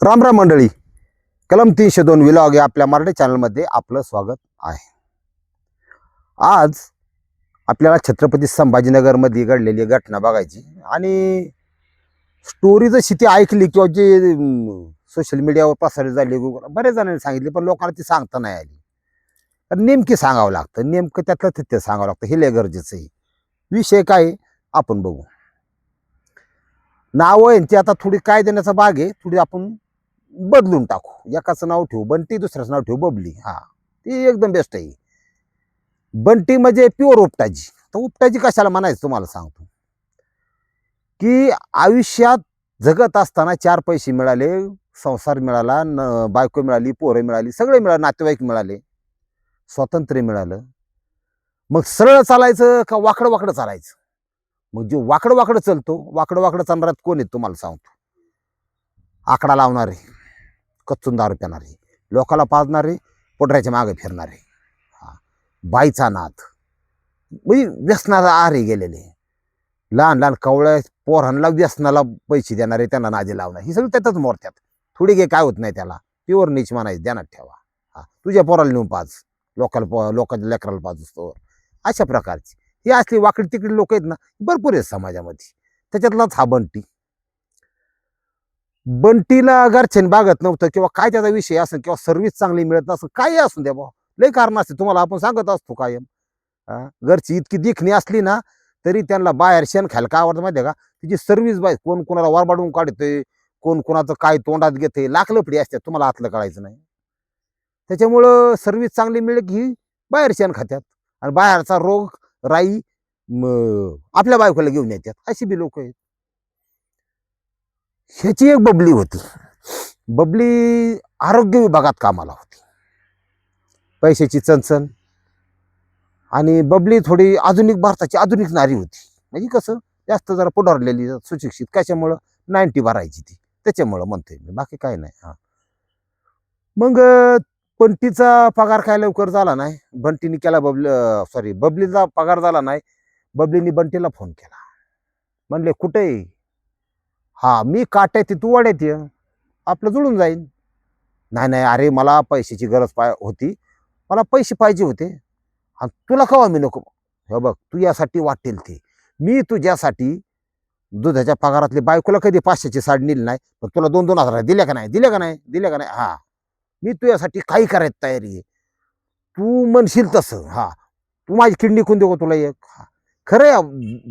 राम राम मंडळी. कलम तीनशे दोन विलॉग या आपल्या मराठी चॅनलमध्ये आपलं स्वागत आहे. आज आपल्याला छत्रपती संभाजीनगरमध्ये घडलेली घटना बघायची आणि स्टोरी जशी ती ऐकली किंवा जे सोशल मीडियावर प्रसारित झाली बरेच जणांनी सांगितली पण लोकांना ती सांगता नाही आली. तर नेमकी सांगावं लागतं नेमकं त्यातलं तिथे सांगावं लागतं हे लय गरजेचं आहे. विषय काय आपण बघू. नावं यांची आता थोडी काय देण्याचा भाग आहे थोडी आपण बदलून टाकू. एकाचं नाव ठेवू बंटी दुसऱ्याचं नाव ठेवू बबली. हा ती एकदम बेस्ट आहे. बंटी म्हणजे प्युअर उपटाजी. तर उपटाजी कशाला म्हणायचं तुम्हाला सांगतो. की आयुष्यात जगत असताना चार पैसे मिळाले संसार मिळाला न बायको मिळाली पोरं मिळाली सगळे मिळाले नातेवाईक मिळाले स्वातंत्र्य मिळालं. मग सरळ चालायचं का वाकडं वाकडं चालायचं? मग जे वाकडं वाकडं चालतो वाकडं वाकडं चालणाऱ्यात कोण आहेत तुम्हाला सांगतो. आकडा लावणारे. कच्चून दारू पिणारे लोकाला पाजणारे पोटऱ्याच्या मागे फिरणारे. हा. बाईचा नाथ म्हणजे व्यसनाला आरे गेलेले. लहान लहान कवळ्या पोरांना व्यसनाला पैसे देणारे त्यांना नादी लावणार ही सगळी त्यातच मोरत्यात. थोडी काही काय होत नाही त्याला. प्युअर नीच म्हणायचं ध्यानात ठेवा. हा. तुझ्या पोराला नेऊन पाज. लोकल पो लोकांच्या लेकराला पाज असतो अशा प्रकारची. ही असली वाकडी तिकडी लोक आहेत ना भरपूर आहेत समाजामध्ये. त्याच्यातलाच हा बंटी. बंटीला घरच्याने बागत नव्हतं किंवा काय त्याचा विषय असेल किंवा सर्व्हिस चांगली मिळत नसेल काही असून द्या बा लय कारण असते तुम्हाला आपण सांगत असतो कायम. घरची इतकी दिखणी असली ना तरी त्यांना बाहेर शेण खायला काय आवडतं माहिती आहे का? तिची सर्व्हिस बाय कोण कोणाला वारबाडून काढतोय कोण कोणाचं काय तोंडात घेते लाखलपडी असते तुम्हाला आतलं कळायचं नाही. त्याच्यामुळं सर्व्हिस चांगली मिळेल की बाहेर शेण खात्यात आणि बाहेरचा रोग राई आपल्या बायकोला घेऊन येतात. अशी बी लोक आहेत. ह्याची एक बबली होती. बबली आरोग्य विभागात कामाला होती. पैशाची चणचण आणि बबली थोडी आधुनिक भारताची आधुनिक नारी होती. म्हणजे कसं जास्त जरा पुढारलेली सुशिक्षित कशामुळं? नाईन्टी भरायची ती. त्याच्यामुळं म्हणतोय मी. बाकी काय नाही. हा. मग अं, बंटीचा पगार काय लवकर झाला नाही? बंटीने केला बबली सॉरी बबलीचा पगार झाला नाही. बबलीने बंटीला फोन केला. म्हणले कुठे आहे? हा मी काट्यात तू वाड्यात ये आपलं जुळून जाईन. नाही नाही अरे मला पैशाची गरज पाय होती. मला पैसे पाहिजे होते. आणि तुला कवा मी नको? हे बघ तू यासाठी वाटेल ते. मी तुझ्यासाठी दुधाच्या पगारातली बायकोला कधी पाचशेची साडी नेली नाही पण तुला दोन दोन हजार दिल्या का नाही? दिल्या का नाही? दिल्या का नाही? हां. मी तुझ्यासाठी काही करायची तयारी आहे. तू म्हणशील तसं हां. तू माझी किडनी कोण देऊ तुला एक? खरं आहे,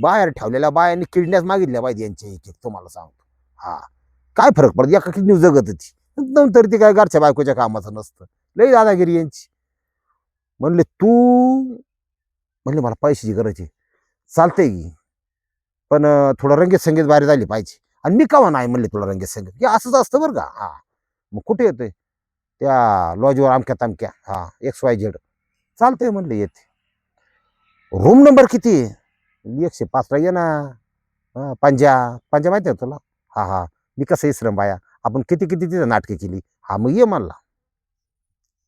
बाहेर ठेवलेल्या बायांनी किडण्याच मागितल्या पाहिजे यांच्या एक एक तुम्हाला सांग हा. काय फरक पडतो? एका किडनी जगत होती. नंतर ती काय घरच्या बायकोच्या कामाचं नसतं. लई दादागिरी यांची. म्हणले तू म्हणले मला पैशाची गरज आहे. चालतंय की. पण थोडं रंगीत संगीत बाहेर झाली पाहिजे. आणि मी कावा नाही? म्हणले तुला रंगीत संगीत की असंच असतं बरं का. हा. मग कुठे येतोय? त्या लॉजवर आमक्या तामक्या हा एक्स वाय झेड चालतंय म्हणले येते. रूम नंबर किती आहे? एकशे पाचला ये ना. हा, पंजा. पंजा माहिती आहे तुला? हा हा. मी कसं इसरम बाया? आपण किती किती तिथं नाटकं केली? हा मग ये म्हणला.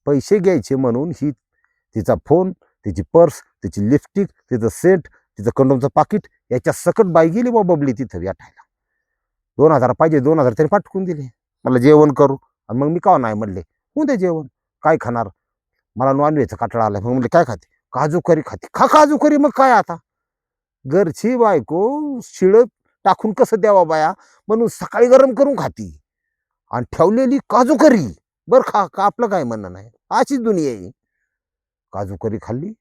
पैसे घ्यायचे म्हणून ही तिचा फोन तिची पर्स तिची लिपस्टिक तिचं सेंट तिचं कंडोमचं पाकिट याच्या सकट बाई गेली बा बबली तिथं भेटायला. दोन हजार पाहिजे दोन हजार त्यांनी पाठवून दिले. मला जेवण करू. आणि मग मी का नाही म्हणले? होऊन दे जेवण. काय खाणार? मला नॉनव्हेजचा काटाळा आला मग म्हणले काय खाते? काजू करी खाते. खा काजू करी मग काय आता? घरची बायको शिळत टाकून कसं द्यावा बाया? म्हणून सकाळी गरम करून खाती. आणि ठेवलेली काजू करी. बरं खा का आपलं काय म्हणणं नाही. अशीच दुनिया आहे काजू करी खाल्ली.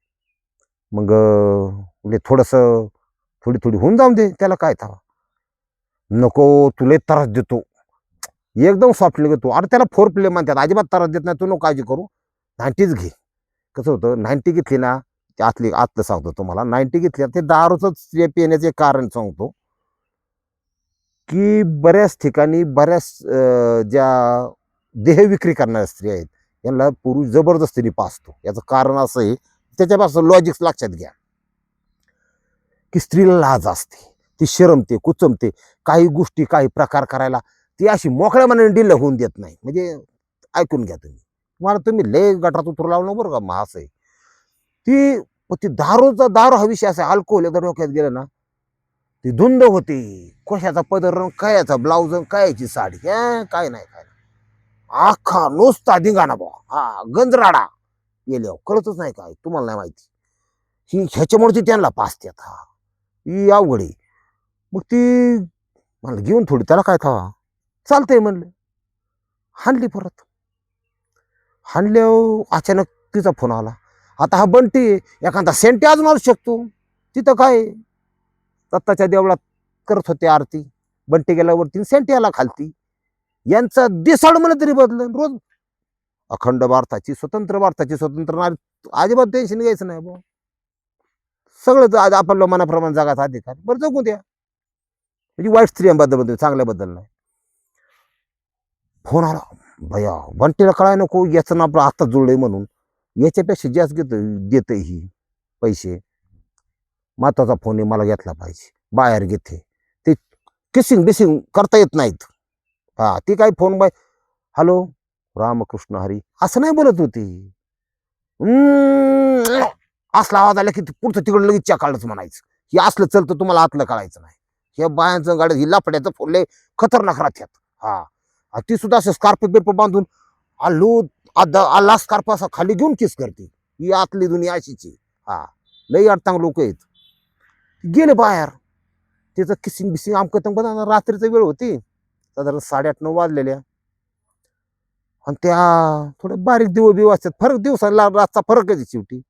मग म्हणजे थोडंसं थोडी थोडी होऊन जाऊन दे. त्याला काय थांबा. नको तुला त्रास देतो. एकदम सॉफ्ट घेतो अरे त्याला फोर प्ले म्हणतात. अजिबात त्रास देत नाही. तू नको काळजी करू. नाईन्टीच घे. कसं होतं? नाईन्टी घेतली ना ते आतली आतलं सांगतो तुम्हाला. नाईन्टी घेतली ते दारूच पिण्याचे एक कारण सांगतो. की बऱ्याच ठिकाणी बऱ्याच ज्या देह विक्री करणाऱ्या स्त्री आहेत यांना पुरुष जबरदस्तीने पासतो. याचं कारण असं आहे त्याच्यापासून लॉजिक्स लक्षात घ्या. की स्त्रीला लाज असते ती शरमते कुचमते काही गोष्टी काही प्रकार करायला ती अशी मोकळ्या मनाने डिल्ल होऊन देत नाही. म्हणजे ऐकून घ्या तुम्ही. मला तुम्ही लय गटात उतरू लावलं बरं का महास आहे. ती ती दारूचा दारू हा विषय असा अल्कोहोल एकदा डोक्यात गेलं ना ती धुंद होते. कशाचा पदर रंग कायचा ब्लाऊज कायची साडी? हे? काय नाही काय नाही. आखा नुसता धिंगाणा बा हा गंजराडा. गेल्या कळतच नाही काय तुम्हाला नाही माहिती. ही ह्याच्यामुळे ती त्यांना पाचत्यात हा. ही अवघड आहे. मग ती म्हणलं घेऊन थोडी त्याला काय खावा? चालतंय म्हणलं. हाणली परत. हाणल्या अचानक तिचा फोन आला. आता हा बंटी एखादा सेंटी अजून असू शकतो. तिथं काय दत्ताच्या देवळात करत होते आरती. बंटी गेल्यावरती सेंटी खालती. यांचा दिसाड म्हणलं तरी बदल रोज अखंड भारताची स्वतंत्र भारताची स्वतंत्र नारी. अजिबात टेन्शन घ्यायचं नाही बुवा. सगळं आज आपल्या मनाप्रमाणे जगाचा अधिकार. बरं जगू द्या. म्हणजे वाईट स्त्रियांबद्दल चांगल्याबद्दल नाही. फोन आला. भया बंटीला कळाय नको याचं ना आपलं आत्ता जुळलंय म्हणून. याच्यापेक्षा जास्त घेत देतं ही पैसे. माताचा फोन मला घेतला पाहिजे. बाहेर घेते. ते किसिंग बिसिंग करता येत नाहीत. हा ती काय phone bye hello Ramakrishna Hari. असं नाही बोलत होती. असला आवाज आला की पुढचं तिकडं लगेच च्या काढच म्हणायचं. हे असलं चलतं तुम्हाला आतलं काढायचं नाही. हे बायांचं गाड्यात ही लापड्याचं फोडले खतरनाक राहत्यात हा. ती सुद्धा असं स्कार्प बिर्प बांधून आलू आला स्कार्प असा खाली घेऊन किस करते. ही आतली दुनिया अशीची हा. लई अडतांग लोक आहेत. गेले बाहेर. त्याचं किसिंग बिसिंग आमकं तंग रात्रीचा वेळ होती. साधारण साडेआठ नऊ वाजलेल्या. आणि त्या थोड्या बारीक दिव बिव असतात. फरक दिवसाला रातचा फरक आहे शेवटी.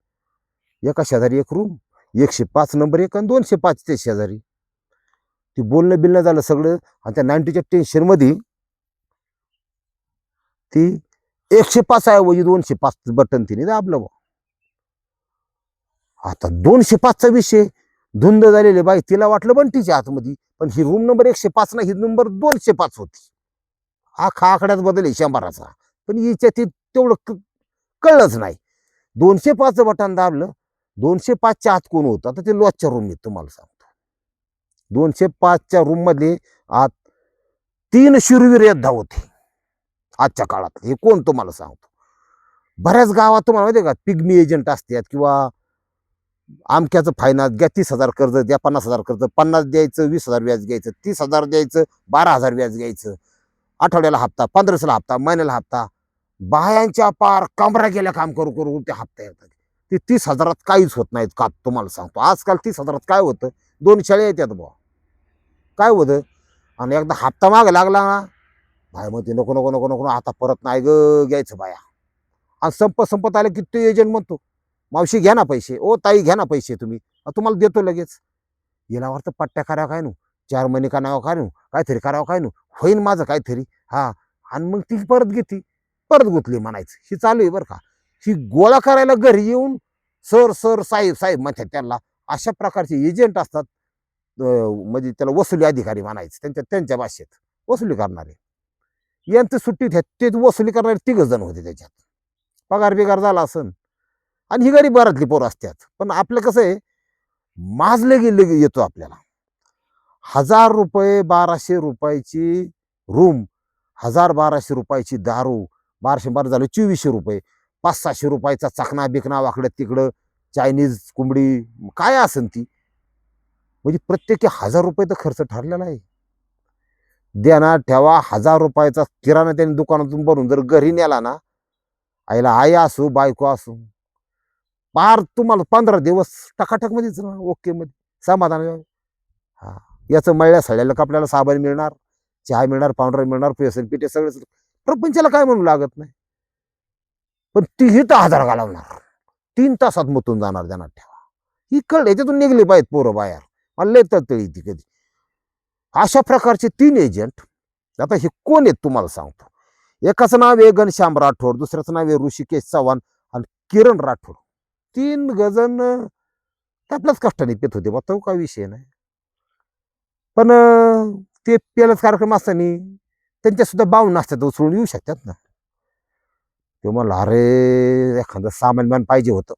एका शेजारी एक रूम एकशे पाच नंबर एक आणि दोनशे पाच ते शेजारी. ती बोलणं बिलणं झालं सगळं. आणि त्या नाईन्टीच्या टेन्शनमध्ये ती एकशे पाच ऐवजी दोनशे पाच बटन तिने दाबलं बुवा. आता दोनशे पाचचा विषय. धुंद झालेले बाई तिला वाटलं पण तिच्या आतमध्ये पण ही रूम नंबर एकशे पाच ना ही नंबर दोनशे पाच होती. आखा आकड्यात बदल आहे शंभराचा. पण हिच्या ते तेवढं कळलंच नाही. दोनशे पाचचं बटन दाबलं. दोनशे पाचच्या आत कोण होतं? आता ते लॉजच्या रूम तुम्हाला सांगतो. दोनशे पाचच्या रूममध्ये आत तीन शूरवीर योद्धा होते. आजच्या काळात हे कोण तुम्हाला सांगतो? बऱ्याच गावात तुम्हाला माहिती का? पिग्मी एजंट असतात किंवा आमक्याचं फायनान्स घ्या तीस हजार कर्ज द्या पन्नास हजार कर्ज पन्नास द्यायचं वीस हजार व्याज घ्यायचं तीस हजार द्यायचं बारा हजार व्याज घ्यायचं. आठवड्याला हप्ता पंधराशेला हप्ता महिन्याला हप्ता. बायांच्या पार कमरा गेल्या काम करू करू ते हप्ता येतात. ते तीस हजारात काहीच होत नाहीत का तुम्हाला सांगतो. आजकाल तीस हजारात काय होतं? दोन शाळे येतात बुवा. काय होतं? आणि एकदा हप्ता मागं लागला ना बाय मग ते नको नको नको नको आता परत नाही ग घ्यायचं बाया. आणि संप संपत आलं की तो एजंट म्हणतो मावशी घ्या ना पैसे. ओ ताई घ्या ना पैसे तुम्ही. तुम्हाला देतो लगेच. याला वाटतं पट्ट्या करावं काय नू? चार महिने नावं काय नू? काहीतरी करावं काय नू? होईन माझं काहीतरी. हा. आणि मग ती परत घेतली परत गुतली म्हणायचं. ही चालू आहे बरं का. ही गोळा करायला घरी येऊन सर सर साहेब साहेब म्हणतात त्यांना अशा प्रकारचे एजंट असतात. म्हणजे त्याला वसुली अधिकारी म्हणायचे. त्यांच्या त्यांच्या भाषेत वसुली करणारे. यांचं सुट्टीत ह्या ते वसुली करणारे तिघ जण होते त्याच्यात. पगार बिगार झाला असन. आणि ही गरीब घरातली पोरं असतात पण आपलं कसं आहे माजले गेले येतो आपल्याला. हजार रुपये बाराशे रुपयाची रूम हजार बाराशे रुपयाची दारू बाराशे बारा झालं चोवीसशे रुपये पाच सहाशे रुपयाचा चकना बिकना वाकडं तिकडं चायनीज कोंबडी काय असेल ती? म्हणजे प्रत्येकी हजार रुपये तर खर्च ठरलेला आहे. देणार ठेवा हजार रुपयाचा किराणा त्यांनी दुकानातून भरून जर घरी नेला ना आईला आई असू बायको असू पार तुम्हाला पंधरा दिवस टकाटक मध्येच ना ओके मध्ये. समाधान हा. याचं मळल्या सळ्याला कपड्याला साबण मिळणार चहा मिळणार पावडर मिळणार पेसन पिठे सगळं प्रपंचाला काय म्हणू लागत नाही. पण तीही तर हजार घालवणार. तीन तासात मुतून जाणार त्यांना ठेवा. ही कळ याच्यातून निघले पाहिजेत पोरं बाहेर. मला लय तळतळी ती कधी. अशा प्रकारचे तीन एजंट आता हे कोण आहेत तुम्हाला सांगतो. एकाचं नाव आहे घनश्याम राठोड दुसऱ्याचं नाव आहे ऋषिकेश चव्हाण आणि किरण राठोड. तीन गजन अं, आपल्याच कष्टाने पेत होते बा तो काय विषय नाही. पण ते पेलच कार्यक्रम असताना त्यांच्या सुद्धा बावून असतात उचलून येऊ शकतात ना. ते म्हणलं अरे एखादं सामान मान पाहिजे होतं.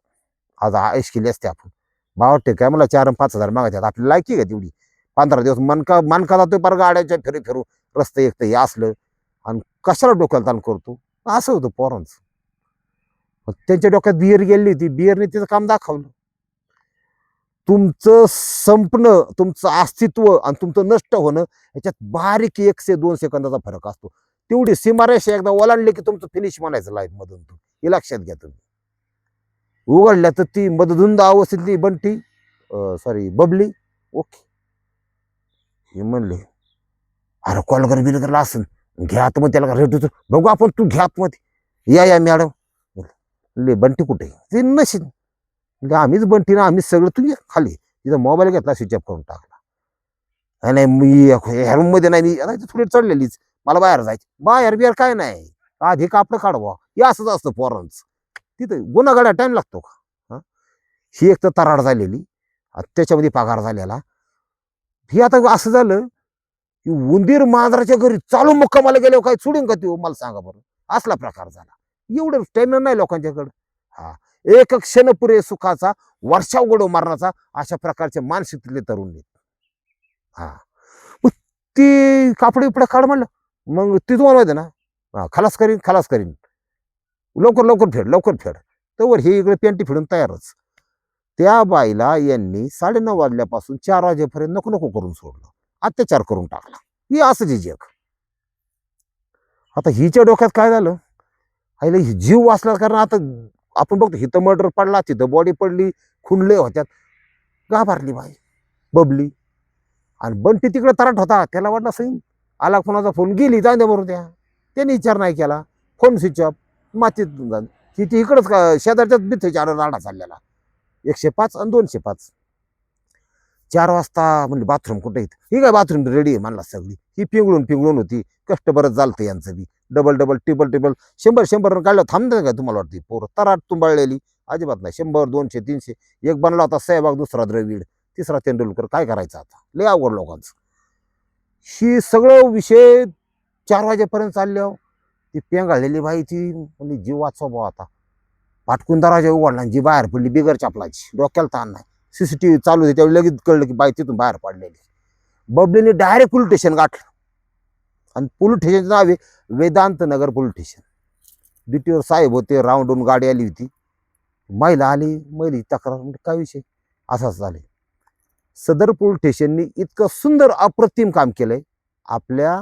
आज आयश केली असते आपण. बावटे काय मला चार पाच हजार मागायच्यात आपली लायकी का तेवढी? पंधरा दिवस मनका मनका जातोय पर गाड्याच्या फिरू फिरू. रस्ते एक तर हे असलं. आणि कशाला डोक्याला ताण करतो? असं होतं पोरांचं. त्यांच्या डोक्यात बियर गेली होती. बियरने तिचं काम दाखवलं. तुमचं संपणं तुमचं अस्तित्व आणि तुमचं नष्ट होणं याच्यात बारीक एक से दोन सेकंदाचा फरक असतो. तेवढी सीमारेषा एकदा ओलांडली की तुमचं फिनिश म्हणायचं लाईफ मधून. तू हे लक्षात घ्या तुम्ही. उघडल्या तर ती मधुंद अवस्थेतली बंटी. सॉरी बबली ओके हे म्हणले अरे कॉल कर बिलकरला असन. घ्या आत मग त्याला रेट बघू आपण तू घ्या आतमध्ये. या या मॅडम ले बंटी कुठे? ते नशीन. म्हणजे आम्हीच बंटी ना आम्हीच सगळं तुम्ही खाली. तिथं मोबाईल घेतला स्विच ऑफ करून टाकला. "नाही, मी ह्या रूम नाही आता थोडी चढलेलीच. मला बाहेर जायचं. बाहेर बिहेर काय नाही. आधी कापडं काढवा. हे असंच असतं पोरांचं. तिथं गुन्हागाड्या टाईम लागतो का? हां? ही एक तर तराड झालेली. त्याच्यामध्ये पगार झालेला. ही आता असं झालं की उंदीर मांजराच्या घरी चालू मुक्कामाला गेल्यावर काय सोडून का तो मला सांगा बरं. असला प्रकार झाला. एवढं स्टॅमिना नाही लोकांच्याकडं. हा एक क्षण पुरे सुखाचा वर्षाव उघडो मारण्याचा अशा प्रकारचे मानसिकतेतले तरुण आहेत. हा. मग ती कापड बिपडं काढ म्हणलं. मग ती तुम्हाला माहिती ना? हा, खलास करीन खलास करीन. लवकर लवकर फेड लवकर फेड. तोवर हे इकडे पेंटी फेडून तयारच. त्या बाईला यांनी साडेनऊ वाजल्यापासून चार वाजेपर्यंत नको नको करून सोडलं. अत्याचार करून टाकला. ही असं जे जग. आता हिच्या डोक्यात काय झालं? आईला ही जीव वाचला कारण आता आपण बघतो हिथं मर्डर पडला तिथं बॉडी पडली खुनले होत्यात. घाबरली बाई बबली. आणि बंटी तिकडे तराट होता त्याला वाटला सईन आला कोणाचा फोन गेली जाऊन द्या बरोबर त्या त्याने विचार नाही केला. फोन स्विच ऑफ मातीत जाऊन. इकडंच का शेजारच्याच बिथेच्या राडा चाललेला. एकशे पाच आणि दोनशे पाच. चार वाजता म्हणजे बाथरूम कुठे येत ही काय बाथरूम रेडी आहे म्हणला सगळी. ही पिंगळून पिंगळून होती. कष्ट बरंच झालतं यांचं बी. डबल डबल टिबल टिबल शंभर शंभर रन काढलं थांबतं का तुम्हाला वाटते? पोरं तराट तुंबाळलेली. अजिबात नाही. शंभर दोनशे तीनशे. एक बनला होता सहभाग दुसरा द्रविड. तिसरा तेंडुलकर. काय करायचं आता? लय आवड लोकांचं. ही सगळं विषय चार वाजेपर्यंत चालल्यावर ती पेंगाळलेली बाई ती म्हणजे जीव वाचवा भाऊ आता. पाटकून दरवाजा उघडला आणि जी बाहेर पडली बिगर चापलाची. डोक्याला ताण नाही. सीसीटीव्ही चालू होती त्यावेळी लगेच कळलं की बाई तिथून बाहेर पडलेली. बबलीने डायरेक्ट पोलीस स्टेशन गाठलं. आणि पोलीस स्टेशनचं नाव आहे वेदांत नगर पोलीस स्टेशन. ड्युटीवर साहेब होते राऊंडून गाडी आली होती. महिला आली महिली तक्रार म्हणजे काय विषय? असाच झाले सदर पोलीस स्टेशननी इतकं सुंदर अप्रतिम काम केलंय. आपल्या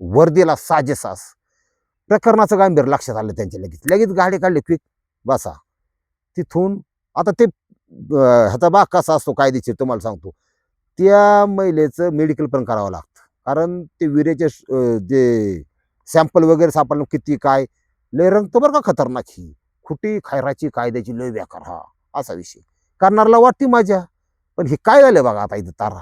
वर्दीला साजेसास प्रकरणाचं गांभीर लक्षात आलं त्यांच्या लगेच. लगेच गाडी काढली क्विक बसा. तिथून आता ते ह्याचा भाग कसा असतो कायदेशीर तुम्हाला सांगतो. त्या महिलेचं मेडिकल पण करावं लागतं. कारण ते विरेचे जे सॅम्पल वगैरे सापडलं किती काय लय रंग तर बरं का खतरनाक ही. खुटी खायराची कायद्याची लय व्याकर हा असा विषय. करणारला वाटते माझ्या पण हे काय झालं बघा आता इथं तारा.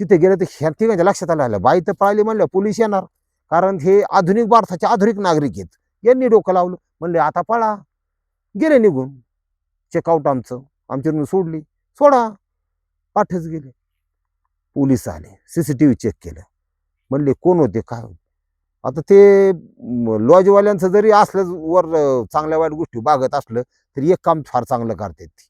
तिथे गेलं तर ह्या ठिकाणी लक्षात आलं आलं बाई तर पळाली म्हणलं पोलीस येणार. कारण हे आधुनिक भारताचे आधुनिक नागरिक आहेत. यांनी डोकं लावलं म्हणले आता पळा. गेले निघून. चेकआउट आमचं आमची रूम सोडली. सोडा. पाठच गेले. पोलीस आले. C C T V check केलं. म्हणले कोण होते? काय होते? आता ते लॉजवाल्यांचं जरी असलं वर चांगल्या वाईट गोष्टी बागत असलं तरी एक काम फार चांगलं करतात ती.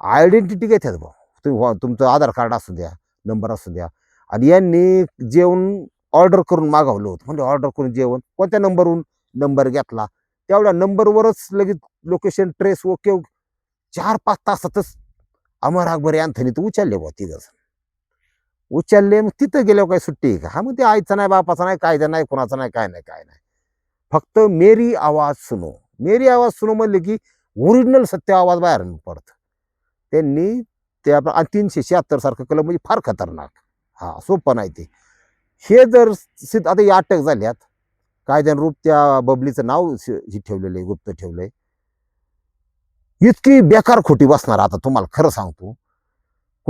आयडेंटिटी घेतात बा तुम्ही वा- तुमचं आधार कार्ड असू द्या नंबर असू द्या. आणि यांनी जेवण ऑर्डर करून मागवलं होतं. म्हणजे ऑर्डर करून जेवण? कोणत्या नंबरवरून नंबर घेतला? तेवढ्या नंबरवरच लगेच लोकेशन ट्रेस ओके चार पाच तासातच अमर अकबर अँथनी तर उचलले बुवा तिघ उचलले मग तिथं गेल्यावर काय सुट्टी का? हा मग ते आईचा नाही बापाचा नाही कायदा नाही कोणाचा नाही काय नाही काय नाही. फक्त मेरी आवाज सुनो. मेरी आवाज सुनो म्हणले की ओरिजिनल सत्य आवाज बाहेर पडतं. त्यांनी ते आणि तीनशे शहात्तर सारखं कलम म्हणजे फार खतरनाक. हा सोपं नाही ते. हे जर सिद्ध आता या अटक झाल्यात. कायद्यानुरूप त्या बबलीचं नाव ठेवलेलं आहे गुप्त ठेवलंय. इतकी बेकार खोटी बसणार आता तुम्हाला खरं सांगतो.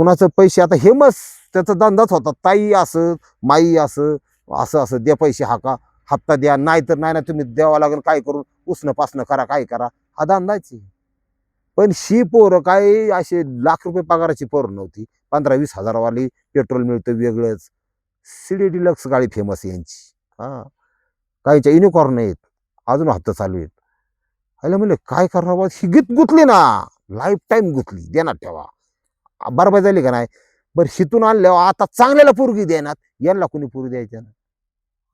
कुणाचं पैसे आता हे मस त्याचा धंदाच होता. ताई असं माई असं असं असं द्या पैसे हा का हप्ता द्या नाही तर नाही ना तुम्ही द्यावा लागेल काय करून उसणं पासणं करा काय करा. हा धंदाच आहे. पण शी पोरं काय असे लाख रुपये पगाराची पोरं नव्हती. पंधरा वीस हजारवाली पेट्रोल मिळतं वेगळंच. सिडी डिलक्स गाडी फेमस आहे यांची. हा. काहीच्या युनिकॉर्न आहेत. अजून हप्ता चालू आहेत. आयला म्हणले काय करावं? ही गीत गुतली ना. लाईफ टाईम गुतली. देणार ठेवा. बरबाद झाली का नाही? बरं हिथून आणल्यावर आता चांगल्याला पोरगी देणार. यांना कुणी पोरगी द्यायच्या ना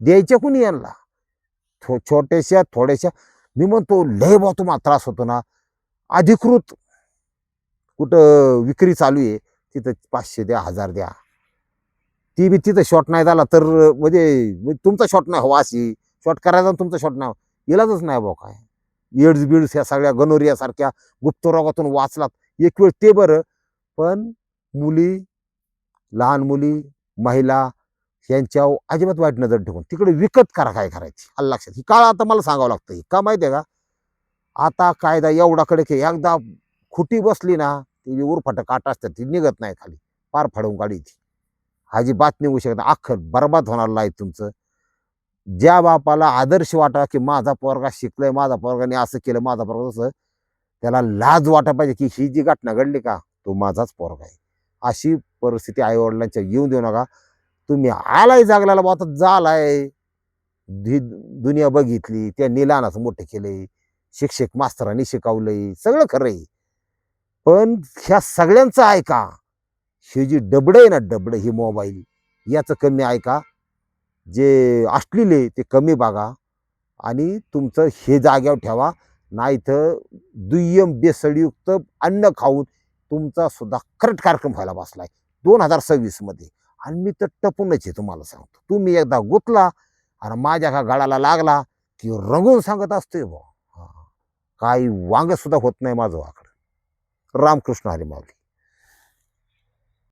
द्यायच्या कुणी यांना? थो छोट्याशा थोड्याशा. मी म्हणतो लय बा तुम्हाला त्रास होतो ना. अधिकृत कुठं विक्री चालू आहे तिथं पाचशे द्या हजार द्या. ती बी तिथं शॉट नाही झाला तर म्हणजे, म्हणजे तुमचा शॉट नाही हवा अशी. शॉट करायचा तुमचा शॉट नाही इलाजच नाही भाऊ काय. एड्स बिड्स या सगळ्या गनोरियासारख्या गुप्तरोगातून वाचलात. एक वेळ ते बरं पण मुली लहान मुली महिला यांच्यावर अजिबात वाईट नजर ठेवून तिकडे विकत करा काय करायची? आलं लक्षात. ही काळ आता मला सांगावं लागतं. ही का माहिती आहे का? आता कायदा एवढा की एकदा खुटी बसली ना ती उरफाट काट असतात ती निघत नाही खाली. पार फाडून काढी ती हाजी बात निघू शकत अख्खं बरबाद होणार नाही तुमचं. ज्या बापाला आदर्श वाटा की माझा पोरगा शिकलाय माझा पोरगाने असं केलं माझा पोरगा तसं त्याला लाज वाटा पाहिजे की ही जी घटना घडली का? तो माझाच पोरगा आहे. अशी परिस्थिती आईवडिलांच्या येऊन देऊ नका. तुम्ही आलाय जागल्याला बा आता झालाय. धी दुनिया बघितली त्यांनी लहानाचं मोठे केले शिक्षक मास्तरांनी शिकवलंय. सगळं खरं आहे पण ह्या सगळ्यांचं ऐका. हे जी डबडं आहे ना डबडं ही मोबाईल याचं कमी ऐका. जे अश्लील आहे ते कमी बघा. आणि तुमचं हे जाग्यावर ठेवा. नाही तर दुय्यम बेसळयुक्त अन्न खाऊन तुमचा सुद्धा करट कार्यक्रम व्हायला बसलाय. दोन हजार सव्वीसमध्ये आणि मी तर टपूनच आहे तुम्हाला सांगतो. तुम्ही एकदा गुतला आणि माझ्या का गळाला लागला की रंगून सांगत असतोय बा काही वांग सुद्धा होत नाही माझं वाकडं. रामकृष्ण हरी माऊली.